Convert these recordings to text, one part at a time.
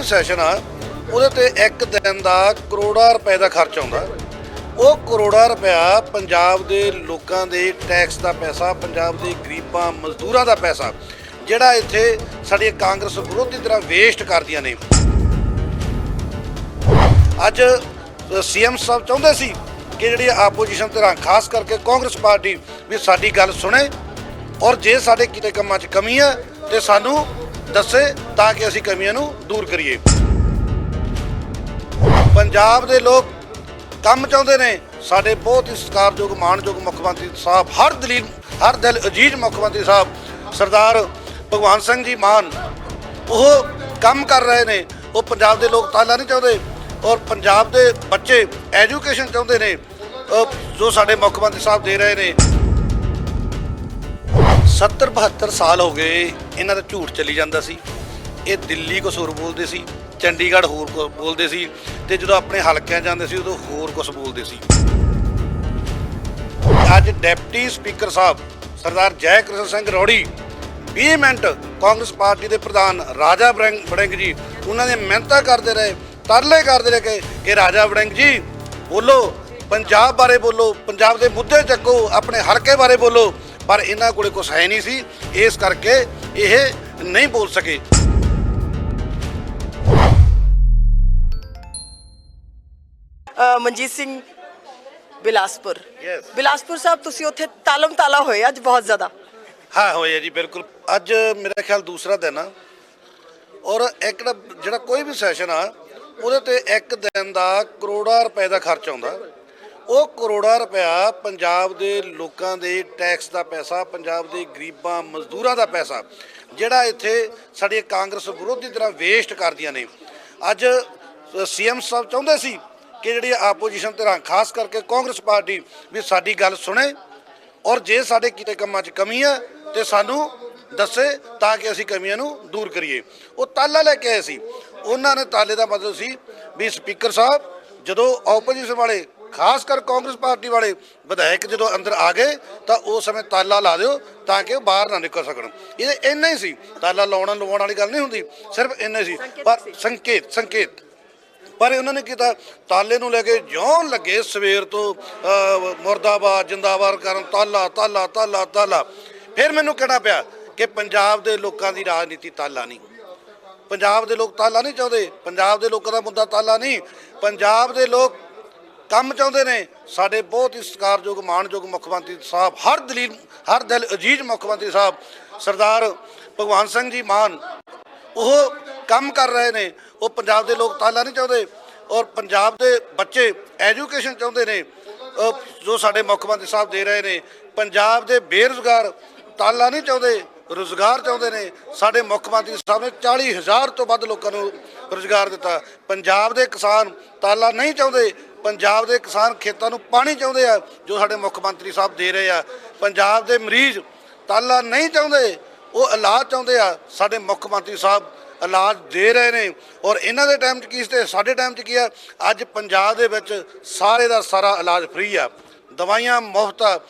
ਵੀ session ਆ, ਉਹਦੇ ਤੇ ਇੱਕ ਦਿਨ ਦਾ ਕਰੋੜਾਂ ਰੁਪਏ ਦਾ ਖਰਚ ਆਉਂਦਾ। ਉਹ ਕਰੋੜਾਂ ਰੁਪਇਆ ਪੰਜਾਬ ਦੇ ਲੋਕਾਂ ਦੇ ਟੈਕਸ ਦਾ ਪੈਸਾ, ਪੰਜਾਬ ਦੇ ਗਰੀਬਾਂ, ਮਜ਼ਦੂਰਾਂ ਦਾ ਪੈਸਾ, ਜਿਹੜਾ ਇੱਥੇ ਸਾਡੀ ਕਾਂਗਰਸ ਵਿਰੋਧੀ ਤਰ੍ਹਾਂ ਵੇਸਟ ਕਰਦੀਆਂ ਨੇ। ਅੱਜ ਸੀਐਮ ਸਾਹਿਬ ਚਾਹੁੰਦੇ ਸੀ ਕਿ ਜਿਹੜੀ ਆਪੋਜੀਸ਼ਨ ਧਿਰਾਂ ਖਾਸ ਕਰਕੇ ਕਾਂਗਰਸ ਪਾਰਟੀ ਵੀ ਸਾਡੀ ਗੱਲ ਸੁਣੇ ਔਰ ਜੇ ਸਾਡੇ ਕਿਤੇ ਕੰਮਾਂ 'ਚ ਕਮੀ ਹੈ ਤੇ ਸਾਨੂੰ ਦੱਸੇ ਤਾਂ ਕਿ ਅਸੀਂ ਕਮੀਆਂ ਨੂੰ ਦੂਰ ਕਰੀਏ। ਪੰਜਾਬ ਦੇ ਲੋਕ ਕੰਮ ਚਾਹੁੰਦੇ ਨੇ। ਸਾਡੇ ਬਹੁਤ ਹੀ ਸਤਿਕਾਰਯੋਗ, ਮਾਣਯੋਗ ਮੁੱਖ ਮੰਤਰੀ ਸਾਹਿਬ, ਹਰ ਦਲੀਲ, ਹਰ ਦਿਲ ਅਜੀਜ਼ ਮੁੱਖ ਮੰਤਰੀ ਸਾਹਿਬ, ਸਰਦਾਰ ਭਗਵਾਨ ਸਿੰਘ ਜੀ ਮਾਨ, ਉਹ ਕੰਮ ਕਰ ਰਹੇ ਨੇ। ਉਹ ਪੰਜਾਬ ਦੇ ਲੋਕ ਤਾਲਾ ਨਹੀਂ ਚਾਹੁੰਦੇ ਔਰ ਪੰਜਾਬ ਦੇ ਬੱਚੇ ਐਜੂਕੇਸ਼ਨ ਚਾਹੁੰਦੇ ਨੇ ਜੋ ਸਾਡੇ ਮੁੱਖ ਮੰਤਰੀ ਸਾਹਿਬ ਦੇ ਰਹੇ ਨੇ। 70 72 ਸਾਲ ਹੋ ਗਏ ਇਹਨਾਂ ਦਾ ਝੂਠ ਚੱਲੀ ਜਾਂਦਾ ਸੀ। ਇਹ ਦਿੱਲੀ ਕੋ ਸੁਰ ਬੋਲਦੇ ਸੀ, ਚੰਡੀਗੜ੍ਹ ਹੋਰ ਕੁ ਬੋਲਦੇ ਸੀ ਤੇ ਜਦੋਂ ਆਪਣੇ ਹਲਕਿਆਂ ਜਾਂਦੇ ਸੀ ਉਦੋਂ ਹੋਰ ਕੁਝ ਬੋਲਦੇ ਸੀ। ਅੱਜ ਡਿਪਟੀ ਸਪੀਕਰ ਸਾਹਿਬ ਸਰਦਾਰ Jai Krishan Singh Rori 20 minute Congress party ਦੇ ਪ੍ਰਧਾਨ ਰਾਜਾ ਵੜਿੰਗ ਬੜਿੰਗ ਜੀ ਉਹਨਾਂ ਦੇ ਮਿਹਨਤਾਂ ਕਰਦੇ ਰਹੇ, ਤਰਲੇ ਕਰਦੇ ਰਹੇ ਕਿ- ਕਿ ਰਾਜਾ ਵੜਿੰਗ ਜੀ ਬੋਲੋ, ਪੰਜਾਬ ਬਾਰੇ ਬੋਲੋ, ਪੰਜਾਬ ਦੇ ਮੁੱਦੇ ਚੱਕੋ, ਆਪਣੇ ਹਲਕੇ ਬਾਰੇ ਬੋਲੋ। ਪਰ ਇਹਨਾਂ ਕੋਲੇ ਕੁਝ ਹੈ ਨਹੀਂ ਸੀ ਇਸ ਕਰਕੇ ਇਹ ਨਹੀਂ ਬੋਲ ਸਕੇ। ਮਨਜੀਤ ਸਿੰਘ ਬਿਲਾਸਪੁਰ. ਬਿਲਾਸਪੁਰ ਸਾਹਿਬ ਤੁਸੀਂ ਉੱਥੇ ਤਾਲਮ ਤਾਲਾ ਹੋਏ ਅੱਜ ਬਹੁਤ ਜ਼ਿਆਦਾ। ਹਾਂ ਹੋਇਆ ਜੀ ਬਿਲਕੁਲ। ਅੱਜ ਮੇਰਾ ਖਿਆਲ ਦੂਸਰਾ ਦਿਨ ਆ। ਔਰ ਇੱਕ ਜਿਹੜਾ ਕੋਈ ਵੀ ਸੈਸ਼ਨ ਆ ਉਹਦੇ ਤੇ ਇੱਕ ਦਿਨ ਦਾ ਕਰੋੜਾਂ ਰੁਪਏ ਦਾ ਖਰਚ ਆਉਂਦਾ। ਉਹ ਕਰੋੜਾਂ ਰੁਪਇਆ ਪੰਜਾਬ ਦੇ ਲੋਕਾਂ ਦੇ ਟੈਕਸ ਦਾ ਪੈਸਾ, ਪੰਜਾਬ ਦੇ ਗਰੀਬਾਂ, ਮਜ਼ਦੂਰਾਂ ਦਾ ਪੈਸਾ, ਜਿਹੜਾ ਇੱਥੇ ਸਾਡੀ ਕਾਂਗਰਸ ਵਿਰੋਧੀ ਤਰ੍ਹਾਂ ਵੇਸਟ ਕਰਦੀਆਂ ਨੇ। ਅੱਜ ਸੀਐਮ ਸਾਹਿਬ ਚਾਹੁੰਦੇ ਸੀ ਕਿ ਜਿਹੜੀ ਆਪੋਜੀਸ਼ਨ ਤਰ੍ਹਾਂ ਖਾਸ ਕਰਕੇ ਕਾਂਗਰਸ ਪਾਰਟੀ ਵੀ ਸਾਡੀ ਗੱਲ ਸੁਣੇ ਔਰ ਜੇ ਸਾਡੇ ਕਿਤੇ ਕੰਮਾਂ 'ਚ ਕਮੀ ਹੈ ਤੇ ਸਾਨੂੰ ਦੱਸੇ ਤਾਂ ਕਿ ਅਸੀਂ ਕਮੀਆਂ ਨੂੰ ਦੂਰ ਕਰੀਏ। ਉਹ ਤਾਲਾ ਲੈ ਕੇ ਆਏ ਸੀ। ਉਹਨਾਂ ਨੇ ਤਾਲੇ ਦਾ ਮਤਲਬ ਸੀ ਵੀ ਸਪੀਕਰ ਸਾਹਿਬ, ਜਦੋਂ ਆਪੋਜੀਸ਼ਨ ਵਾਲੇ ਖਾਸ ਕਰ ਕਾਂਗਰਸ ਪਾਰਟੀ ਵਾਲੇ ਵਿਧਾਇਕ ਜਦੋਂ ਅੰਦਰ ਆ ਗਏ ਤਾਂ ਉਸ ਸਮੇਂ ਤਾਲਾ ਲਾ ਦਿਓ ਤਾਂ ਕਿ ਉਹ ਬਾਹਰ ਨਾ ਨਿਕਲ ਸਕਣ। ਇਹ ਇੰਨਾ ਹੀ ਸੀ। ਤਾਲਾ ਲਾਉਣਾ ਲਵਾਉਣ ਵਾਲੀ ਗੱਲ ਨਹੀਂ ਹੁੰਦੀ। ਸਿਰਫ ਇੰਨਾ ਹੀ ਸੀ। ਪਰ ਸੰਕੇਤ ਸੰਕੇਤ। ਪਰ ਉਹਨਾਂ ਨੇ ਕੀਤਾ ਤਾਲੇ ਨੂੰ ਲੈ ਕੇ ਜਿਉਂ ਲੱਗੇ ਸਵੇਰ ਤੋਂ ਮੁਰਦਾਬਾਦ ਜਿੰਦਾਬਾਦ ਕਰਨ ਤਾਲਾ ਤਾਲਾ ਤਾਲਾ ਤਾਲਾ। ਫਿਰ ਮੈਨੂੰ ਕਹਿਣਾ ਪਿਆ ਕਿ ਪੰਜਾਬ ਦੇ ਲੋਕਾਂ ਦੀ ਰਾਜਨੀਤੀ ਤਾਲਾ ਨਹੀਂ। ਪੰਜਾਬ ਦੇ ਲੋਕ ਤਾਲਾ ਨਹੀਂ ਚਾਹੁੰਦੇ। ਪੰਜਾਬ ਦੇ ਲੋਕਾਂ ਦਾ ਮੁੱਦਾ ਤਾਲਾ ਨਹੀਂ। ਪੰਜਾਬ ਦੇ ਲੋਕ ਕੰਮ ਚਾਹੁੰਦੇ ਨੇ, ਸਾਡੇ ਬਹੁਤ ਹੀ ਸਤਿਕਾਰਯੋਗ, ਮਾਣਯੋਗ ਮੁੱਖ ਮੰਤਰੀ ਸਾਹਿਬ, ਹਰ ਦਲੀਲ, ਹਰ ਦਿਲ ਅਜੀਜ਼ ਮੁੱਖ ਮੰਤਰੀ ਸਾਹਿਬ, ਸਰਦਾਰ ਭਗਵਾਨ ਸਿੰਘ ਜੀ ਮਾਨ, ਉਹ ਕੰਮ ਕਰ ਰਹੇ ਨੇ, ਉਹ ਪੰਜਾਬ ਦੇ ਲੋਕ ਤਾਲਾ ਨਹੀਂ ਚਾਹੁੰਦੇ ਔਰ ਪੰਜਾਬ ਦੇ ਬੱਚੇ ਐਜੂਕੇਸ਼ਨ ਚਾਹੁੰਦੇ ਨੇ ਉਹ ਜੋ ਸਾਡੇ ਮੁੱਖ ਮੰਤਰੀ ਸਾਹਿਬ ਦੇ ਰਹੇ ਨੇ, ਪੰਜਾਬ ਦੇ ਬੇਰੁਜ਼ਗਾਰ ਤਾਲਾ ਨਹੀਂ ਚਾਹੁੰਦੇ, ਰੁਜ਼ਗਾਰ ਚਾਹੁੰਦੇ ਨੇ, ਸਾਡੇ ਮੁੱਖ ਮੰਤਰੀ ਸਾਹਿਬ ਨੇ 40000 ਤੋਂ ਵੱਧ ਲੋਕਾਂ ਨੂੰ ਰੁਜ਼ਗਾਰ ਦਿੱਤਾ, ਪੰਜਾਬ ਦੇ ਕਿਸਾਨ ਤਾਲਾ ਨਹੀਂ ਚਾਹੁੰਦੇ ਪੰਜਾਬ ਦੇ ਕਿਸਾਨ ਖੇਤਾਂ ਨੂੰ ਪਾਣੀ ਚਾਹੁੰਦੇ ਆ, ਜੋ ਸਾਡੇ ਮੁੱਖ ਮੰਤਰੀ ਸਾਹਿਬ ਦੇ ਰਹੇ ਆ। ਪੰਜਾਬ ਦੇ ਮਰੀਜ਼ ਤਾਲਾ ਨਹੀਂ ਚਾਹੁੰਦੇ, ਉਹ ਇਲਾਜ ਚਾਹੁੰਦੇ ਆ। ਸਾਡੇ ਮੁੱਖ ਮੰਤਰੀ ਸਾਹਿਬ ਇਲਾਜ ਦੇ ਰਹੇ ਨੇ। ਔਰ ਇਹਨਾਂ ਦੇ ਟਾਈਮ 'ਚ ਕੀ ਸੀ ਸਾਡੇ ਟਾਈਮ 'ਚ ਕੀ ਆ, ਅੱਜ ਪੰਜਾਬ ਦੇ ਵਿੱਚ ਸਾਰੇ ਦਾ ਸਾਰਾ ਇਲਾਜ ਫ੍ਰੀ ਆ। ਦਵਾਈਆਂ ਮੁਫਤ ਆ।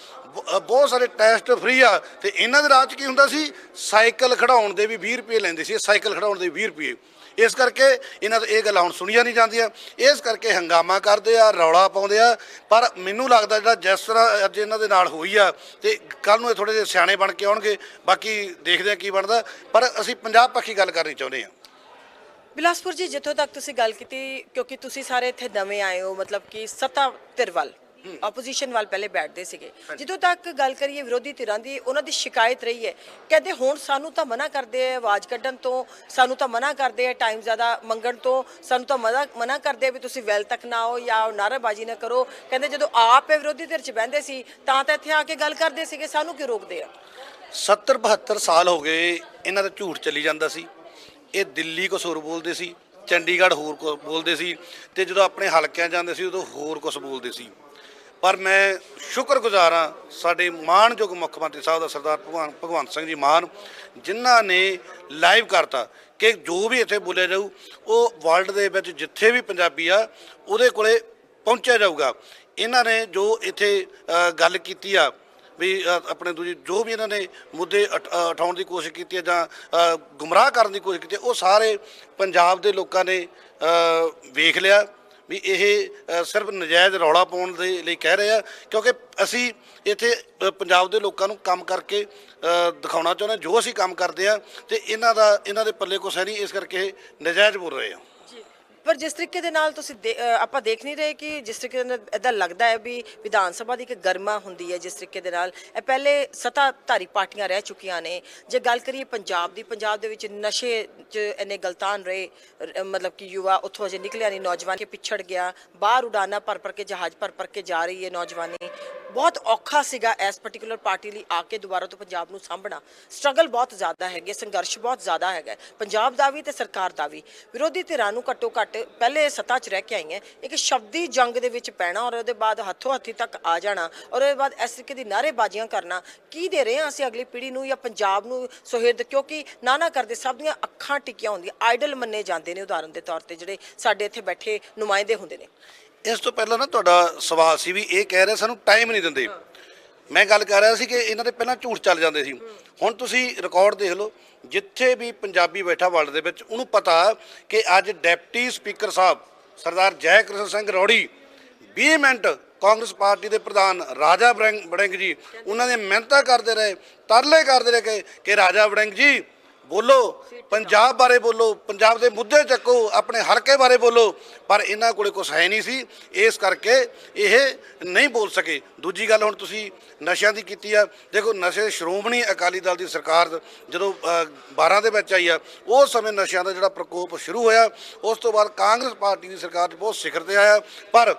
ਬਹੁਤ ਸਾਰੇ ਟੈਸਟ ਫ੍ਰੀ ਆ। ਤੇ ਇਹਨਾਂ ਦੇ ਰਾਜ 'ਚ ਕੀ ਹੁੰਦਾ ਸੀ? ਸਾਈਕਲ ਖੜਾਉਣ ਦੇ ਵੀ 20 ਰੁਪਏ ਲੈਂਦੇ ਸੀ। ਸਾਈਕਲ ਖੜਾਉਣ ਦੇ 20 ਰੁਪਏ। ਇਸ ਕਰਕੇ ਇਹਨਾਂ ਤੋਂ ਇਹ ਗੱਲਾਂ ਹੁਣ ਸੁਣੀਆਂ ਨਹੀਂ ਜਾਂਦੀਆਂ। ਇਸ ਕਰਕੇ ਹੰਗਾਮਾ ਕਰਦੇ ਆ, ਰੌਲਾ ਪਾਉਂਦੇ ਆ। ਪਰ ਮੈਨੂੰ ਲੱਗਦਾ ਜਿਹੜਾ ਜਿਸ ਤਰ੍ਹਾਂ ਅੱਜ ਇਹਨਾਂ ਦੇ ਨਾਲ ਹੋਈ ਆ, ਤੇ ਕੱਲ ਨੂੰ ਇਹ ਥੋੜੇ ਜਿਹੇ ਸਿਆਣੇ ਬਣ ਕੇ ਆਉਣਗੇ, ਬਾਕੀ ਦੇਖਦੇ ਆ ਕੀ ਬਣਦਾ। ਪਰ ਅਸੀਂ ਪੰਜਾਬ ਪੱਖੀ ਗੱਲ ਕਰਨੀ ਚਾਹੁੰਦੇ ਆ। ਬਿਲਾਸਪੁਰ ਜੀ, ਜਿੱਥੋਂ ਤੱਕ ਤੁਸੀਂ ਗੱਲ ਕੀਤੀ, ਕਿਉਂਕਿ ਤੁਸੀਂ ਸਾਰੇ ਇੱਥੇ ਨਵੇਂ ਆਏ ਹੋ, ਮਤਲਬ ਕਿ ਸਤਾ ਧਿਰ ਵੱਲ। ਆਪੋਜੀਸ਼ਨ ਵੱਲ ਪਹਿਲੇ ਬੈਠਦੇ ਸੀਗੇ। ਜਿੱਥੋਂ ਤੱਕ ਗੱਲ ਕਰੀਏ ਵਿਰੋਧੀ ਧਿਰਾਂ ਦੀ ਉਹਨਾਂ ਦੀ ਸ਼ਿਕਾਇਤ ਰਹੀ ਹੈ। ਕਹਿੰਦੇ ਹੁਣ ਸਾਨੂੰ ਤਾਂ ਮਨਾ ਕਰਦੇ ਆ ਆਵਾਜ਼ ਕੱਢਣ ਤੋਂ ਸਾਨੂੰ ਤਾਂ ਮਨਾ ਕਰਦੇ ਆ ਟਾਈਮ ਜ਼ਿਆਦਾ ਮੰਗਣ ਤੋਂ ਸਾਨੂੰ ਤਾਂ ਮਨਾ ਮਨਾ ਕਰਦੇ ਆ ਵੀ ਤੁਸੀਂ ਵੈਲ ਤੱਕ ਨਾ ਆਓ ਜਾਂ ਨਾਅਰੇਬਾਜ਼ੀ ਨਾ ਕਰੋ। ਕਹਿੰਦੇ ਜਦੋਂ ਆਪ ਇਹ ਵਿਰੋਧੀ ਧਿਰ 'ਚ ਬਹਿੰਦੇ ਸੀ ਤਾਂ ਤਾਂ ਇੱਥੇ ਆ ਕੇ ਗੱਲ ਕਰਦੇ ਸੀਗੇ ਸਾਨੂੰ ਕਿਉਂ ਰੋਕਦੇ ਆ? 70 72 ਸਾਲ ਹੋ ਗਏ ਇਹਨਾਂ ਦਾ ਝੂਠ ਚੱਲੀ ਜਾਂਦਾ ਸੀ। ਇਹ ਦਿੱਲੀ ਕੋ ਸੁਰ ਬੋਲਦੇ ਸੀ ਚੰਡੀਗੜ੍ਹ ਹੋਰ ਕੁਛ ਬੋਲਦੇ ਸੀ ਤੇ ਜਦੋਂ ਆਪਣੇ ਹਲਕਿਆਂ ਜਾਂਦੇ ਸੀ ਉਦੋਂ ਹੋਰ ਕੁਝ ਬੋਲਦੇ ਸੀ। ਪਰ ਮੈਂ ਸ਼ੁਕਰਗੁਜ਼ਾਰ ਹਾਂ ਸਾਡੇ ਮਾਣਯੋਗ ਮੁੱਖ ਮੰਤਰੀ ਸਾਹਿਬ ਦਾ ਸਰਦਾਰ ਭਗਵਾਨ ਭਗਵੰਤ ਸਿੰਘ ਜੀ ਮਾਨ, ਜਿਨ੍ਹਾਂ ਨੇ ਲਾਈਵ ਕਰਤਾ ਕਿ ਜੋ ਵੀ ਇੱਥੇ ਬੋਲਿਆ ਜਾਊ, ਉਹ ਵਰਲਡ ਦੇ ਵਿੱਚ ਜਿੱਥੇ ਵੀ ਪੰਜਾਬੀ ਆ, ਉਹਦੇ ਕੋਲੇ ਪਹੁੰਚਿਆ ਜਾਊਗਾ। ਇਹਨਾਂ ਨੇ ਜੋ ਇੱਥੇ ਗੱਲ ਕੀਤੀ ਆ, ਵੀ ਆਪਣੇ ਦੂਜੀ ਜੋ ਵੀ ਇਹਨਾਂ ਨੇ ਮੁੱਦੇ ਉਠ- ਉਠਾਉਣ ਦੀ ਕੋਸ਼ਿਸ਼ ਕੀਤੀ ਹੈ ਜਾਂ ਗੁੰਮਰਾਹ ਕਰਨ ਦੀ ਕੋਸ਼ਿਸ਼ ਕੀਤੀ ਉਹ ਸਾਰੇ ਪੰਜਾਬ ਦੇ ਲੋਕਾਂ ਨੇ ਵੇਖ ਲਿਆ। ਵੀ ਇਹ ਸਿਰਫ ਨਜਾਇਜ਼ ਰੌਲਾ ਪਾਉਣ ਦੇ ਲਈ ਕਹਿ ਰਹੇ ਆ ਕਿਉਂਕਿ ਅਸੀਂ ਇੱਥੇ ਪੰਜਾਬ ਦੇ ਲੋਕਾਂ ਨੂੰ ਕੰਮ ਕਰਕੇ ਦਿਖਾਉਣਾ ਚਾਹੁੰਦੇ ਹਾਂ, ਜੋ ਅਸੀਂ ਕੰਮ ਕਰਦੇ ਆ ਤੇ ਇਹਨਾਂ ਦਾ ਇਹਨਾਂ ਦੇ ਪੱਲੇ ਕੁਛ ਹੈ ਨਹੀਂ ਇਸ ਕਰਕੇ ਇਹ ਨਜਾਇਜ਼ ਬੋਲ ਰਹੇ ਆ ਪਰ ਜਿਸ ਤਰੀਕੇ ਦੇ ਨਾਲ ਤੁਸੀਂ ਦੇ- ਆਪਾਂ ਦੇਖ ਨਹੀਂ ਰਹੇ ਕਿ ਜਿਸ ਤਰੀਕੇ ਦੇ ਨਾਲ ਇਦਾਂ ਲੱਗਦਾ ਹੈ ਵੀ ਵਿਧਾਨ ਸਭਾ ਦੀ ਇੱਕ ਗਰਮਾ ਹੁੰਦੀ ਹੈ, ਜਿਸ ਤਰੀਕੇ ਦੇ ਨਾਲ ਇਹ ਪਹਿਲੇ ਸੱਤਾਧਾਰੀ ਪਾਰਟੀਆਂ ਰਹਿ ਚੁੱਕੀਆਂ ਨੇ। ਜੇ ਗੱਲ ਕਰੀਏ ਪੰਜਾਬ ਦੀ, ਪੰਜਾਬ ਦੇ ਵਿੱਚ ਨਸ਼ੇ 'ਚ ਇੰਨੇ ਗਲਤਾਨ ਰਹੇ ਮਤਲਬ ਕਿ ਯੁਵਾ ਉੱਥੋਂ ਅਜੇ ਨਿਕਲਿਆ ਨਹੀਂ, ਨੌਜਵਾਨ ਕੇ ਪਿਛੜ ਗਿਆ, ਬਾਹਰ ਉਡਾਨਾ ਭਰ ਭਰ ਕੇ, ਜਹਾਜ਼ ਭਰ ਭਰ ਕੇ ਜਾ ਰਹੀ ਹੈ ਨੌਜਵਾਨੀ। ਬਹੁਤ ਔਖਾ ਸੀਗਾ ਇਸ ਪਾਰਟਿਕੂਲਰ ਪਾਰਟੀ ਲਈ ਆ ਕੇ ਦੁਬਾਰਾ ਤੋਂ ਪੰਜਾਬ ਨੂੰ ਸਾਂਭਣਾ। ਸਟਰਗਲ ਬਹੁਤ ਜ਼ਿਆਦਾ ਹੈਗੇ, ਸੰਘਰਸ਼ ਬਹੁਤ ਜ਼ਿਆਦਾ ਹੈਗਾ। ਪੰਜਾਬ ਦਾ ਵੀ ਤੇ ਸਰਕਾਰ ਦਾ ਵੀ। ਵਿਰੋਧੀ ਧਿਰਾਂ ਨੂੰ ਘੱਟੋ ਘੱਟ ਪਹਿਲੇ ਸੱਤਾ 'ਚ ਰਹਿ ਕੇ ਆਈਆਂ ਇੱਕ ਸ਼ਬਦੀ ਜੰਗ ਦੇ ਵਿੱਚ ਪੈਣਾ ਔਰ ਉਹਦੇ ਬਾਅਦ ਹੱਥੋਂ ਹੱਥੀ ਤੱਕ ਆ ਜਾਣਾ ਔਰ ਉਹਦੇ ਬਾਅਦ ਇਸ ਤਰੀਕੇ ਦੀ ਨਾਅਰੇਬਾਜ਼ੀਆਂ ਕਰਨਾ, ਕੀ ਦੇ ਰਹੇ ਹਾਂ ਅਸੀਂ ਅਗਲੀ ਪੀੜ੍ਹੀ ਨੂੰ ਜਾਂ ਪੰਜਾਬ ਨੂੰ ਸੁਹਿਰਦ? ਕਿਉਂਕਿ ਨਾ ਨਾ ਕਰਦੇ, ਸਭ ਦੀਆਂ ਅੱਖਾਂ ਟਿਕੀਆਂ ਹੁੰਦੀਆਂ ਆਈਡਲ ਮੰਨੇ ਜਾਂਦੇ ਨੇ ਉਦਾਹਰਨ ਦੇ ਤੌਰ ਤੇ ਜਿਹੜੇ ਸਾਡੇ ਇੱਥੇ ਬੈਠੇ ਨੁਮਾਇੰਦੇ ਹੁੰਦੇ ਨੇ। ਇਸ ਤੋਂ ਪਹਿਲਾਂ ਨਾ ਤੁਹਾਡਾ ਸਵਾਲ ਸੀ ਵੀ ਇਹ ਕਹਿ ਰਹੇ ਸਾਨੂੰ ਟਾਈਮ ਨਹੀਂ ਦਿੰਦੇ। ਮੈਂ ਗੱਲ ਕਰ ਰਿਹਾ ਸੀ ਕਿ ਇਹਨਾਂ ਦੇ ਪਹਿਲਾਂ ਝੂਠ ਚੱਲ ਜਾਂਦੇ ਸੀ। ਹੁਣ ਤੁਸੀਂ ਰਿਕਾਰਡ ਦੇਖ ਲਓ, ਜਿੱਥੇ ਵੀ ਪੰਜਾਬੀ ਬੈਠਾ ਵਰਲਡ ਦੇ ਵਿੱਚ, ਉਹਨੂੰ ਪਤਾ ਕਿ ਅੱਜ deputy speaker Sahib Sardar Jai Krishan Singh Rori 20 minute Congress party ਦੇ ਪ੍ਰਧਾਨ ਰਾਜਾ ਬੜਿੰਗ ਬੜਿੰਗ ਜੀ, ਉਹਨਾਂ ਨੇ ਮਿਹਨਤਾਂ ਕਰਦੇ ਰਹੇ, ਤਰਲੇ ਕਰਦੇ ਰਹੇ ਕਿ- ਕਿ ਰਾਜਾ ਬੜਿੰਗ ਜੀ ਬੋਲੋ ਪੰਜਾਬ ਬਾਰੇ ਬੋਲੋ ਪੰਜਾਬ ਦੇ ਮੁੱਦੇ ਚੱਕੋ ਆਪਣੇ ਹਲਕੇ ਬਾਰੇ ਬੋਲੋ ਪਰ ਇਹਨਾਂ ਕੋਲੇ ਕੁਝ ਹੈ ਨਹੀਂ ਸੀ ਇਸ ਕਰਕੇ ਇਹ ਨਹੀਂ ਬੋਲ ਸਕੇ। ਦੂਜੀ ਗੱਲ ਹੁਣ ਤੁਸੀਂ ਨਸ਼ਿਆਂ ਦੀ ਕੀਤੀ ਆ ਦੇਖੋ ਨਸ਼ੇ ਸ਼੍ਰੋਮਣੀ ਅਕਾਲੀ ਦਲ ਦੀ ਸਰਕਾਰ ਜਦੋਂ ਅ, 12 ਦੇ ਵਿੱਚ ਆਈ ਆ ਉਸ ਸਮੇਂ ਨਸ਼ਿਆਂ ਦਾ ਜਿਹੜਾ ਪ੍ਰਕੋਪ ਸ਼ੁਰੂ ਹੋਇਆ ਉਸ ਤੋਂ ਬਾਅਦ ਕਾਂਗਰਸ ਪਾਰਟੀ ਦੀ ਸਰਕਾਰ ਬਹੁਤ ਸਿਖਰ ਤੇ ਆਇਆ ਪਰ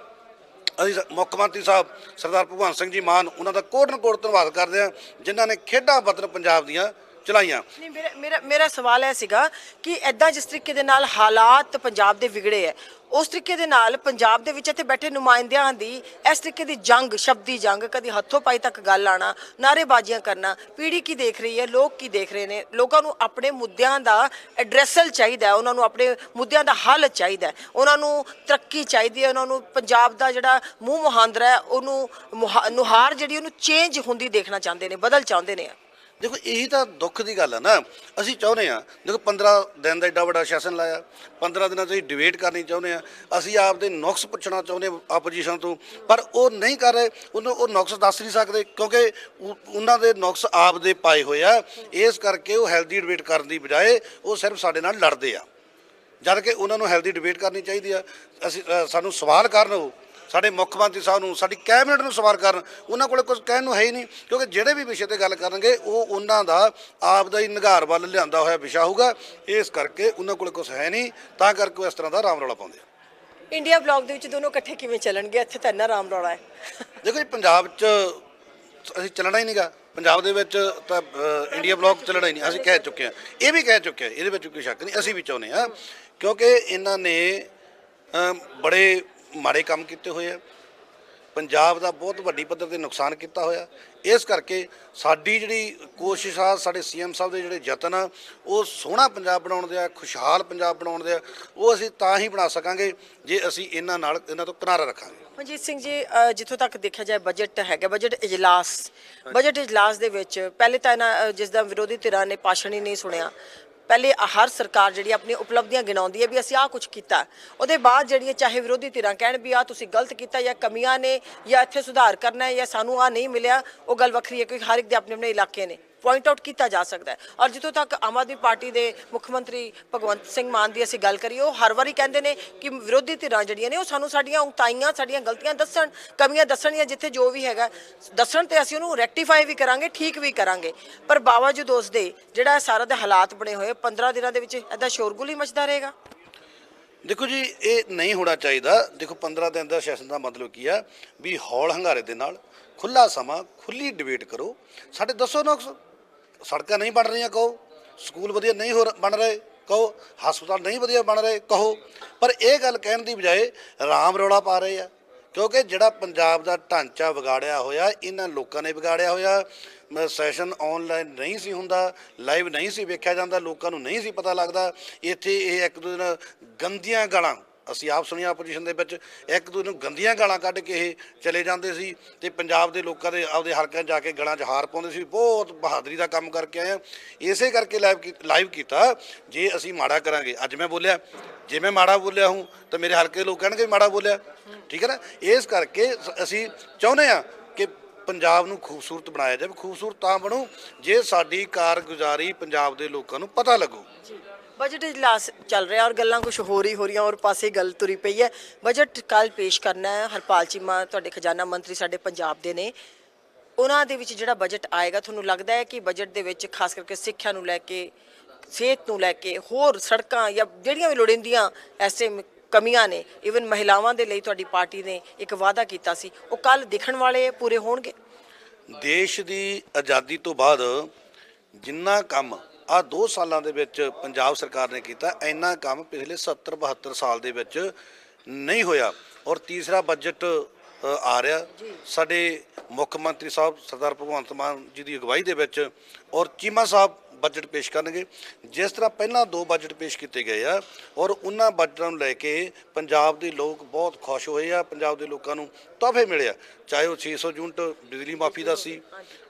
ਅਸੀਂ ਮੁੱਖ ਮੰਤਰੀ ਸਾਹਿਬ ਸਰਦਾਰ ਭਗਵੰਤ ਸਿੰਘ ਜੀ ਮਾਨ ਉਹਨਾਂ ਦਾ ਕੋਟਨ ਕੋਟ ਧੰਨਵਾਦ ਕਰਦੇ ਹਾਂ ਜਿਨ੍ਹਾਂ ਨੇ ਖੇਡਾਂ ਵਤਨ ਪੰਜਾਬ ਦੀਆਂ ਚਲਾਈਆਂ। ਨਹੀਂ, ਮੇਰਾ ਮੇਰਾ ਮੇਰਾ ਸਵਾਲ ਇਹ ਸੀਗਾ ਕਿ ਐਦਾਂ ਜਿਸ ਤਰੀਕੇ ਦੇ ਨਾਲ ਹਾਲਾਤ ਪੰਜਾਬ ਦੇ ਵਿਗੜੇ ਹੈ ਉਸ ਤਰੀਕੇ ਦੇ ਨਾਲ ਪੰਜਾਬ ਦੇ ਵਿੱਚ ਇੱਥੇ ਬੈਠੇ ਨੁਮਾਇੰਦਿਆਂ ਦੀ ਇਸ ਤਰੀਕੇ ਦੀ ਜੰਗ, ਸ਼ਬਦੀ ਜੰਗ, ਕਦੀ ਹੱਥੋਂ ਪਾਈ ਤੱਕ ਗੱਲ ਆਣਾ, ਨਾਅਰੇਬਾਜ਼ੀਆਂ ਕਰਨਾ, ਪੀੜ੍ਹੀ ਕੀ ਦੇਖ ਰਹੀ ਹੈ ਲੋਕ ਕੀ ਦੇਖ ਰਹੇ ਨੇ, ਲੋਕਾਂ ਨੂੰ ਆਪਣੇ ਮੁੱਦਿਆਂ ਦਾ ਐਡਰੈਸਲ ਚਾਹੀਦਾ ਹੈ ਉਹਨਾਂ ਨੂੰ ਆਪਣੇ ਮੁੱਦਿਆਂ ਦਾ ਹੱਲ ਚਾਹੀਦਾ ਹੈ ਉਹਨਾਂ ਨੂੰ ਤਰੱਕੀ ਚਾਹੀਦੀ ਹੈ ਉਹਨਾਂ ਨੂੰ ਪੰਜਾਬ ਦਾ ਜਿਹੜਾ ਮੂੰਹ ਮੁਹਾਂਦਰਾ ਹੈ ਉਹਨੂੰ ਮੁਹਾ- ਨੁਹਾਰ ਜਿਹੜੀ ਉਹਨੂੰ ਚੇਂਜ ਹੁੰਦੀ ਦੇਖਣਾ ਚਾਹੁੰਦੇ ਨੇ, ਬਦਲ ਚਾਹੁੰਦੇ ਨੇ। ਦੇਖੋ, ਇਹੀ ਤਾਂ ਦੁੱਖ ਦੀ ਗੱਲ ਆ ਨਾ। ਅਸੀਂ ਚਾਹੁੰਦੇ ਆ ਦੇਖੋ 15 ਦਿਨ ਦਾ ਏਡਾ ਵੱਡਾ ਸੈਸ਼ਨ ਲਾਇਆ। 15 ਦਿਨਾਂ 'ਚ ਅਸੀਂ ਡਿਬੇਟ ਕਰਨੀ ਚਾਹੁੰਦੇ ਆ ਅਸੀਂ ਆਪਦੇ ਨੁਕਸ ਪੁੱਛਣਾ ਚਾਹੁੰਦੇ ਆਪੋਜੀਸ਼ਨ ਤੋਂ। ਪਰ ਉਹ ਨਹੀਂ ਕਰ ਰਹੇ, ਉਹਨੂੰ ਉਹ ਨੁਕਸ ਦੱਸ ਨਹੀਂ ਸਕਦੇ, ਕਿਉਂਕਿ ਉਹ- ਉਹਨਾਂ ਦੇ ਨੁਕਸ ਆਪ ਦੇ ਪਾਏ ਹੋਏ ਆ। ਇਸ ਕਰਕੇ ਉਹ ਹੈਲਦੀ ਡਿਬੇਟ ਕਰਨ ਦੀ ਬਜਾਏ ਉਹ ਸਿਰਫ ਸਾਡੇ ਨਾਲ ਲੜਦੇ ਆ। ਜਦ ਕਿ ਉਹਨਾਂ ਨੂੰ ਹੈਲਦੀ ਡਿਬੇਟ ਕਰਨੀ ਚਾਹੀਦੀ ਆ। ਅਸੀਂ ਸਾਨੂੰ ਸਵਾਲ ਕਰਨ ਉਹ। ਸਾਡੇ ਮੁੱਖ ਮੰਤਰੀ ਸਾਹਿਬ ਨੂੰ ਸਾਡੀ ਕੈਬਨਿਟ ਨੂੰ ਸਵਾਲ ਕਰਨ ਉਹਨਾਂ ਕੋਲੇ ਕੁਝ ਕਹਿਣ ਨੂੰ ਹੈ ਹੀ ਨਹੀਂ ਕਿਉਂਕਿ ਜਿਹੜੇ ਵੀ ਵਿਸ਼ੇ ਤੇ ਗੱਲ ਕਰਨਗੇ ਉਹ ਉਹਨਾਂ ਦਾ ਆਪ ਦਾ ਹੀ ਨਿਗਾਰ ਵੱਲ ਲਿਆਂਦਾ ਹੋਇਆ ਵਿਸ਼ਾ ਹੋਊਗਾ। ਇਸ ਕਰਕੇ ਉਹਨਾਂ ਕੋਲੇ ਕੁਝ ਹੈ ਨਹੀਂ ਤਾਂ ਕਰਕੇ ਉਹ ਇਸ ਤਰ੍ਹਾਂ ਦਾ ਰਾਮ ਰੌਲਾ ਪਾਉਂਦੇ ਆ। ਇੰਡੀਆ ਬਲੌਗ ਦੇ ਵਿੱਚ ਦੋਨੋਂ ਇਕੱਠੇ ਕਿਵੇਂ ਚੱਲਣਗੇ? ਇੱਥੇ ਤਾਂ ਇੰਨਾ ਰਾਮ ਰੌਲਾ ਹੈ। ਦੇਖੋ ਜੀ ਪੰਜਾਬ 'ਚ ਅਸੀਂ ਚੱਲਣਾ ਹੀ ਨਹੀਂਗਾ। ਪੰਜਾਬ ਦੇ ਵਿੱਚ ਤਾਂ ਇੰਡੀਆ ਬਲੌਕ ਚੱਲਣਾ ਹੀ ਨਹੀਂ ਅਸੀਂ ਕਹਿ ਚੁੱਕੇ ਹਾਂ। ਇਹ ਵੀ ਕਹਿ ਚੁੱਕੇ ਹਾਂ ਇਹਦੇ ਵਿੱਚ ਕੋਈ ਸ਼ੱਕ ਨਹੀਂ ਅਸੀਂ ਵੀ ਚਾਹੁੰਦੇ ਹਾਂ ਕਿਉਂਕਿ ਇਹਨਾਂ ਨੇ ਬੜੇ ਮਾੜੇ ਕੰਮ ਕੀਤੇ ਹੋਏ ਆ। ਪੰਜਾਬ ਦਾ ਬਹੁਤ ਵੱਡੀ ਪੱਧਰ ਤੇ ਨੁਕਸਾਨ ਕੀਤਾ ਹੋਇਆ। ਇਸ ਕਰਕੇ ਸਾਡੀ ਜਿਹੜੀ ਕੋਸ਼ਿਸ਼ ਆ ਸਾਡੇ ਸੀਐਮ ਸਾਹਿਬ ਦੇ ਜਿਹੜੇ ਯਤਨ ਆ ਉਹ ਸੋਹਣਾ ਪੰਜਾਬ ਬਣਾਉਣ ਦੇ ਆ ਖੁਸ਼ਹਾਲ ਪੰਜਾਬ ਬਣਾਉਣ ਦੇ ਆ ਉਹ ਅਸੀਂ ਤਾਂ ਹੀ ਬਣਾ ਸਕਾਂਗੇ ਜੇ ਅਸੀਂ ਇਹਨਾਂ ਨਾਲ ਇਹਨਾਂ ਤੋਂ ਕਿਨਾਰਾ ਰੱਖਾਂਗੇ। ਮਨਜੀਤ ਸਿੰਘ ਜੀ ਜਿੱਥੋਂ ਤੱਕ ਦੇਖਿਆ ਜਾਏ ਬਜਟ ਹੈਗਾ ਬਜਟ ਇਜਲਾਸ ਬਜਟ ਇਜਲਾਸ ਦੇ ਵਿੱਚ ਪਹਿਲੇ ਤਾਂ ਇਹਨਾਂ ਅ, ਜਿਸ ਦਾ ਵਿਰੋਧੀ ਧਿਰਾਂ ਨੇ ਭਾਸ਼ਣ ਹੀ ਨਹੀਂ ਸੁਣਿਆ ਪਹਿਲੇ ਹਰ ਸਰਕਾਰ ਜਿਹੜੀ ਆਪਣੀ ਉਪਲਬਧੀਆਂ ਗਿਣਾਉਂਦੀ ਹੈ ਵੀ ਅਸੀਂ ਆਹ ਕੁਝ ਕੀਤਾ ਉਹਦੇ ਬਾਅਦ ਜਿਹੜੀਆਂ ਚਾਹੇ ਵਿਰੋਧੀ ਧਿਰਾਂ ਕਹਿਣ ਵੀ ਆ ਤੁਸੀਂ ਗਲਤ ਕੀਤਾ ਜਾਂ ਕਮੀਆਂ ਨੇ ਜਾਂ ਇੱਥੇ ਸੁਧਾਰ ਕਰਨਾ ਹੈ ਜਾਂ ਸਾਨੂੰ ਆ ਨਹੀਂ ਮਿਲਿਆ, ਉਹ ਗੱਲ ਵੱਖਰੀ ਹੈ ਕਿਉਂਕਿ ਹਰ ਇੱਕ ਦੇ ਆਪਣੇ ਆਪਣੇ ਇਲਾਕੇ ਨੇ। ਪੁਆਇੰਟ ਆਊਟ ਕੀਤਾ ਜਾ ਸਕਦਾ ਹੈ। ਔਰ ਜਿੱਥੋਂ ਤੱਕ ਆਮ ਆਦਮੀ ਪਾਰਟੀ ਦੇ ਮੁੱਖ ਮੰਤਰੀ ਭਗਵੰਤ ਸਿੰਘ ਮਾਨ ਦੀ ਅਸੀਂ ਗੱਲ ਕਰੀਏ, ਉਹ ਹਰ ਵਾਰੀ ਕਹਿੰਦੇ ਨੇ ਕਿ ਵਿਰੋਧੀ ਧਿਰਾਂ ਜਿਹੜੀਆਂ ਨੇ, ਉਹ ਸਾਨੂੰ ਸਾਡੀਆਂ ਉਤਾਈਆਂ ਸਾਡੀਆਂ ਗਲਤੀਆਂ ਦੱਸਣ, ਕਮੀਆਂ ਦੱਸਣ ਜਾਂ ਜਿੱਥੇ ਜੋ ਵੀ ਹੈਗਾ। ਦੱਸਣ ਤੇ ਅਸੀਂ ਉਹਨੂੰ ਰੈਕਟੀਫਾਈ ਵੀ ਕਰਾਂਗੇ, ਠੀਕ ਵੀ ਕਰਾਂਗੇ। ਪਰ ਬਾਵਜੂਦ ਉਸ ਦੇ ਜਿਹੜਾ ਸਾਰਾ ਦੇ ਹਾਲਾਤ ਬਣੇ ਹੋਏ 15 ਦਿਨਾਂ ਦੇ ਵਿੱਚ ਐਦਾ ਸ਼ੋਰਗੁਲ ਹੀ ਮਚਦਾ ਰਹੇਗਾ। ਦੇਖੋ ਜੀ, ਇਹ ਨਹੀਂ ਹੋਣਾ ਚਾਹੀਦਾ। ਦੇਖੋ 15 ਦਿਨ ਦਾ ਸੈਸ਼ਨ ਦਾ ਮਤਲਬ ਕੀ ਆ? ਵੀ ਹੌਲ ਹੰਗਾਰੇ ਦੇ ਨਾਲ ਖੁੱਲਾ ਸਮਾਂ ਖੁੱਲੀ ਡਿਬੇਟ ਕਰੋ। ਸਾਡੇ ਦੱਸੋ ਨੁਕਸ ਸੜਕਾਂ ਨਹੀਂ ਬਣ ਰਹੀਆਂ, ਕਹੋ। ਸਕੂਲ ਵਧੀਆ ਨਹੀਂ ਹੋ ਰ- ਬਣ ਰਹੇ, ਕਹੋ। ਹਸਪਤਾਲ ਨਹੀਂ ਵਧੀਆ ਬਣ ਰਹੇ, ਕਹੋ। ਪਰ ਇਹ ਗੱਲ ਕਹਿਣ ਦੀ ਬਜਾਏ ਰਾਮ ਰੌਲਾ ਪਾ ਰਹੇ ਆ। ਕਿਉਂਕਿ ਜਿਹੜਾ ਪੰਜਾਬ ਦਾ ਢਾਂਚਾ ਵਿਗਾੜਿਆ ਹੋਇਆ, ਇਹਨਾਂ ਲੋਕਾਂ ਨੇ ਵਿਗਾੜਿਆ ਹੋਇਆ ਸੈਸ਼ਨ ਆਨਲਾਈਨ ਨਹੀਂ ਸੀ ਹੁੰਦਾ ਲਾਈਵ ਨਹੀਂ ਸੀ ਵੇਖਿਆ ਜਾਂਦਾ, ਲੋਕਾਂ ਨੂੰ ਨਹੀਂ ਸੀ ਪਤਾ ਲੱਗਦਾ। ਇੱਥੇ ਇਹ ਇੱਕ ਦੂਜੇ ਨਾਲ ਗੰਦੀਆਂ ਗਾਲਾਂ ਅਸੀਂ ਆਪ ਸੁਣੀਆਂ ਆਪੋਜੀਸ਼ਨ ਦੇ ਵਿੱਚ, ਇੱਕ ਦੂਜੇ ਨੂੰ ਗੰਦੀਆਂ ਗਾਲਾਂ ਕੱਢ ਕੇ ਇਹ ਚਲੇ ਜਾਂਦੇ ਸੀ ਤੇ ਪੰਜਾਬ ਦੇ ਲੋਕਾਂ ਦੇ ਆਪਦੇ ਹਲਕਿਆਂ 'ਚ ਜਾ ਕੇ ਗਲਾਂ 'ਚ ਹਾਰ ਪਾਉਂਦੇ ਸੀ, ਬਹੁਤ ਬਹਾਦਰੀ ਦਾ ਕੰਮ ਕਰਕੇ ਆਏ ਆ ਇਸੇ ਕਰਕੇ ਲਾਈਵ ਲਾਈਵ ਕੀਤਾ, ਜੇ ਅਸੀਂ ਮਾੜਾ ਕਰਾਂਗੇ, ਅੱਜ ਮੈਂ ਬੋਲਿਆ, ਜੇ ਮੈਂ ਮਾੜਾ ਬੋਲਿਆ ਹੂੰ, ਤਾਂ ਮੇਰੇ ਹਲਕੇ ਦੇ ਲੋਕ ਕਹਿਣਗੇ ਵੀ ਮਾੜਾ ਬੋਲਿਆ। ਠੀਕ ਹੈ ਨਾ? ਇਸ ਕਰਕੇ ਸ- ਅਸੀਂ ਚਾਹੁੰਦੇ ਆ ਕਿ ਪੰਜਾਬ ਨੂੰ ਖੂਬਸੂਰਤ ਬਣਾਇਆ ਜਾਵੇ, ਖੂਬਸੂਰਤ ਤਾਂ ਬਣੂ, ਜੇ ਸਾਡੀ ਕਾਰਗੁਜ਼ਾਰੀ ਪੰਜਾਬ ਦੇ ਲੋਕਾਂ ਨੂੰ ਪਤਾ ਲੱਗੂ। ਬਜਟ ਇਜਲਾਸ ਚੱਲ ਰਿਹਾ ਔਰ ਗੱਲਾਂ ਕੁਝ ਹੋਰ ਹੀ ਹੋ ਰਹੀਆਂ ਔਰ ਪਾਸੇ ਗੱਲ ਤੁਰੀ ਪਈ ਹੈ। ਬਜਟ ਕੱਲ ਪੇਸ਼ ਕਰਨਾ ਹੈ। ਹਰਪਾਲ ਚੀਮਾ, ਤੁਹਾਡੇ ਖਜ਼ਾਨਾ ਮੰਤਰੀ ਸਾਡੇ ਪੰਜਾਬ ਦੇ ਨੇ। ਉਹਨਾਂ ਦੇ ਵਿੱਚ ਜਿਹੜਾ ਬਜਟ ਆਏਗਾ, ਤੁਹਾਨੂੰ ਲੱਗਦਾ ਹੈ ਕਿ ਬਜਟ ਦੇ ਵਿੱਚ ਖਾਸ ਕਰਕੇ ਸਿੱਖਿਆ ਨੂੰ ਲੈ ਕੇ, ਸਿਹਤ ਨੂੰ ਲੈ ਕੇ ਹੋਰ ਸੜਕਾਂ ਜਾਂ ਜਿਹੜੀਆਂ ਵੀ ਲੋੜੀਂਦੀਆਂ ਐਸੇ ਕਮੀਆਂ ਨੇ ਇਵਨ ਮਹਿਲਾਵਾਂ ਦੇ ਲਈ ਤੁਹਾਡੀ ਪਾਰਟੀ ਨੇ ਇੱਕ ਵਾਅਦਾ ਕੀਤਾ ਸੀ। ਉਹ ਕੱਲ ਦਿਖਣ ਵਾਲੇ ਪੂਰੇ ਹੋਣਗੇ? ਦੇਸ਼ ਦੀ ਆਜ਼ਾਦੀ ਤੋਂ ਬਾਅਦ ਜਿੰਨਾ ਕੰਮ ਆ 2 ਸਾਲਾਂ ਦੇ ਵਿੱਚ ਪੰਜਾਬ ਸਰਕਾਰ ਨੇ ਕੀਤਾ ਇੰਨਾ ਕੰਮ ਪਿਛਲੇ 70 72 ਸਾਲ ਦੇ ਵਿੱਚ ਨਹੀਂ ਹੋਇਆ। ਔਰ ਤੀਸਰਾ ਬਜਟ ਆ ਰਿਹਾ। ਸਾਡੇ ਮੁੱਖ ਮੰਤਰੀ ਸਾਹਿਬ ਸਰਦਾਰ ਭਗਵੰਤ ਮਾਨ ਜੀ ਦੀ ਅਗਵਾਈ ਦੇ ਵਿੱਚ ਔਰ ਚੀਮਾ ਸਾਹਿਬ ਬਜਟ ਪੇਸ਼ ਕਰਨਗੇ। ਜਿਸ ਤਰ੍ਹਾਂ ਪਹਿਲਾਂ ਦੋ ਬਜਟ ਪੇਸ਼ ਕੀਤੇ ਗਏ ਆ ਔਰ ਉਹਨਾਂ ਬਜਟਾਂ ਨੂੰ ਲੈ ਕੇ ਪੰਜਾਬ ਦੇ ਲੋਕ ਬਹੁਤ ਖੁਸ਼ ਹੋਏ ਆ ਪੰਜਾਬ ਦੇ ਲੋਕਾਂ ਨੂੰ ਤੋਹਫੇ ਮਿਲੇ ਆ। ਚਾਹੇ ਉਹ 600 ਯੂਨਿਟ ਬਿਜਲੀ ਮਾਫੀ ਦਾ ਸੀ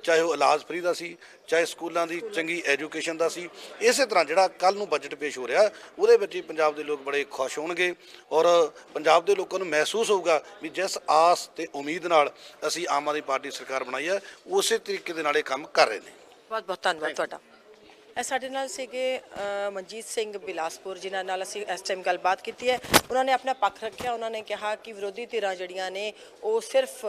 ਚਾਹੇ ਉਹ ਇਲਾਜ ਫਰੀ ਦਾ ਸੀ ਚਾਹੇ ਸਕੂਲਾਂ ਦੀ ਚੰਗੀ ਐਜੂਕੇਸ਼ਨ ਦਾ ਸੀ ਇਸੇ ਤਰ੍ਹਾਂ ਜਿਹੜਾ ਕੱਲ ਨੂੰ ਬਜਟ ਪੇਸ਼ ਹੋ ਰਿਹਾ ਉਹਦੇ ਵਿੱਚ ਹੀ ਪੰਜਾਬ ਦੇ ਲੋਕ ਬੜੇ ਖੁਸ਼ ਹੋਣਗੇ ਔਰ ਪੰਜਾਬ ਦੇ ਲੋਕਾਂ ਨੂੰ ਮਹਿਸੂਸ ਹੋਊਗਾ ਵੀ ਜਿਸ ਆਸ ਤੇ ਉਮੀਦ ਨਾਲ ਅਸੀਂ ਆਮ ਆਦਮੀ ਪਾਰਟੀ ਸਰਕਾਰ ਬਣਾਈ ਹੈ ਉਸੇ ਤਰੀਕੇ ਦੇ ਨਾਲ ਇਹ ਕੰਮ ਕਰ ਰਹੇ ਨੇ। ਬਹੁਤ ਬਹੁਤ ਧੰਨਵਾਦ ਤੁਹਾਡਾ। ਇਹ ਸਾਡੇ ਨਾਲ ਸੀਗੇ ਮਨਜੀਤ ਸਿੰਘ ਬਿਲਾਸਪੁਰ, ਜਿਨ੍ਹਾਂ ਨਾਲ ਅਸੀਂ ਇਸ ਟਾਈਮ ਗੱਲਬਾਤ ਕੀਤੀ ਹੈ। ਉਹਨਾਂ ਨੇ ਆਪਣਾ ਪੱਖ ਰੱਖਿਆ, ਉਹਨਾਂ ਨੇ ਕਿਹਾ ਕਿ ਵਿਰੋਧੀ ਧਿਰਾਂ ਜਿਹੜੀਆਂ ਨੇ, ਉਹ ਸਿਰਫ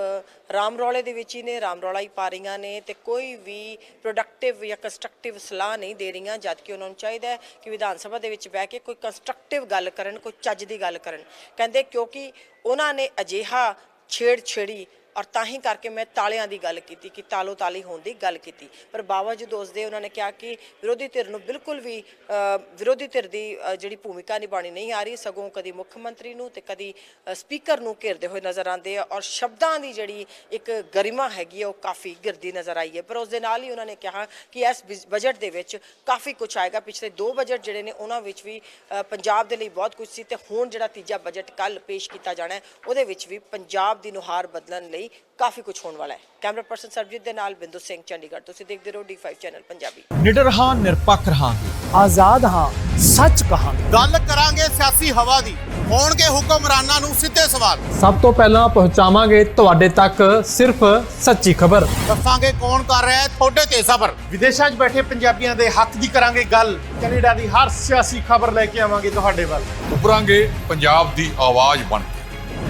ਰਾਮ ਰੌਲੇ ਦੇ ਵਿੱਚ ਹੀ ਨੇ, ਰਾਮ ਰੌਲਾ ਹੀ ਪਾ ਰਹੀਆਂ ਨੇ ਤੇ ਕੋਈ ਵੀ ਪ੍ਰੋਡਕਟਿਵ ਜਾਂ ਕੰਸਟਰਕਟਿਵ ਸਲਾਹ ਨਹੀਂ ਦੇ ਰਹੀਆਂ ਜਦਕਿ ਉਹਨਾਂ ਨੂੰ ਚਾਹੀਦਾ ਹੈ ਕਿ ਵਿਧਾਨ ਸਭਾ ਦੇ ਵਿੱਚ ਬਹਿ ਕੇ ਕੋਈ ਕੰਸਟਰਕਟਿਵ ਗੱਲ ਕਰਨ, ਕੋਈ ਚੱਜ ਦੀ ਗੱਲ ਕਰਨ। ਕਹਿੰਦੇ ਕਿਉਂਕਿ ਉਹਨਾਂ ਨੇ ਅਜਿਹਾ ਛੇੜ ਛੇੜੀ ਔਰ ਤਾਂ ਹੀ ਕਰਕੇ ਮੈਂ ਤਾਲਿਆਂ ਦੀ ਗੱਲ ਕੀਤੀ, ਕਿ ਤਾਲੋ ਤਾਲੀ ਹੋਣ ਦੀ ਗੱਲ ਕੀਤੀ। ਪਰ ਬਾਵਜੂਦ ਉਸ ਦੇ ਉਹਨਾਂ ਨੇ ਕਿਹਾ ਕਿ ਵਿਰੋਧੀ ਧਿਰ ਨੂੰ ਬਿਲਕੁਲ ਵੀ ਵਿਰੋਧੀ ਧਿਰ ਦੀ ਜਿਹੜੀ ਭੂਮਿਕਾ ਨਿਭਾਉਣੀ ਨਹੀਂ ਆ ਰਹੀ, ਸਗੋਂ ਕਦੀ ਮੁੱਖ ਮੰਤਰੀ ਨੂੰ ਤੇ ਕਦੀ ਸਪੀਕਰ ਨੂੰ ਘੇਰਦੇ ਹੋਏ ਨਜ਼ਰ ਆਉਂਦੇ ਆ ਔਰ ਸ਼ਬਦਾਂ ਦੀ ਜਿਹੜੀ ਇੱਕ ਗਰਿਮਾ ਹੈਗੀ ਆ, ਉਹ ਕਾਫੀ ਗਿਰਦੀ ਨਜ਼ਰ ਆਈ ਹੈ। ਪਰ ਉਸ ਦੇ ਨਾਲ ਹੀ ਉਹਨਾਂ ਨੇ ਕਿਹਾ ਕਿ ਇਸ ਬਿਜ- ਬਜਟ ਦੇ ਵਿੱਚ ਕਾਫੀ ਕੁਝ ਆਏਗਾ। ਪਿਛਲੇ ਦੋ ਬਜਟ ਜਿਹੜੇ ਨੇ, ਉਹਨਾਂ ਵਿੱਚ ਵੀ ਪੰਜਾਬ ਦੇ ਲਈ ਬਹੁਤ ਕੁਝ ਸੀ ਤੇ ਹੁਣ ਜਿਹੜਾ ਤੀਜਾ ਬਜਟ ਕੱਲ ਪੇਸ਼ ਕੀਤਾ ਜਾਣਾ ਹੈ, ਉਹਦੇ ਵਿੱਚ ਵੀ ਪੰਜਾਬ ਦੀ ਨੁਹਾਰ ਬਦਲਣ ਲਈ ਕਾਫੀ ਕੁਝ ਹੋਣ ਵਾਲਾ ਹੈ। ਕੈਮਰਾ ਪਰਸਨ ਸਰਬਜੀਤ ਦੇ ਨਾਲ ਬਿੰਦੂ ਸਿੰਘ ਚੰਡੀਗੜ੍ਹ। ਤੁਸੀਂ ਦੇਖਦੇ ਰਹੋ D5 ਚੈਨਲ ਪੰਜਾਬੀ। ਨਿਡਰ ਹਾਂ ਨਿਰਪੱਖ ਰਹਾਂਗੇ। ਆਜ਼ਾਦ ਹਾਂ ਸੱਚ ਕਹਾਂਗੇ। ਗੱਲ ਕਰਾਂਗੇ ਸਿਆਸੀ ਹਵਾ ਦੀ। ਹੋਣਗੇ ਹੁਕਮਰਾਨਾਂ ਨੂੰ ਸਿੱਧੇ ਸਵਾਲ। ਸਭ ਤੋਂ ਪਹਿਲਾਂ ਪਹੁੰਚਾਵਾਂਗੇ ਤੁਹਾਡੇ ਤੱਕ ਸਿਰਫ ਸੱਚੀ ਖਬਰ। ਦੱਸਾਂਗੇ ਕੌਣ ਕਰ ਰਿਹਾ ਹੈ ਤੁਹਾਡੇ ਤੇ ਸਬਰ ਵਿਦੇਸ਼ਾਂ 'ਚ ਬੈਠੇ ਪੰਜਾਬੀਆਂ ਦੇ ਹੱਕ ਦੀ ਕਰਾਂਗੇ ਗੱਲ। ਕੈਨੇਡਾ ਦੀ ਹਰ ਸਿਆਸੀ ਖਬਰ ਲੈ ਕੇ ਆਵਾਂਗੇ ਤੁਹਾਡੇ ਵੱਲ। ਉਭਰਾਂਗੇ ਪੰਜਾਬ ਦੀ ਆਵਾਜ਼ ਬਣ ਕੇ।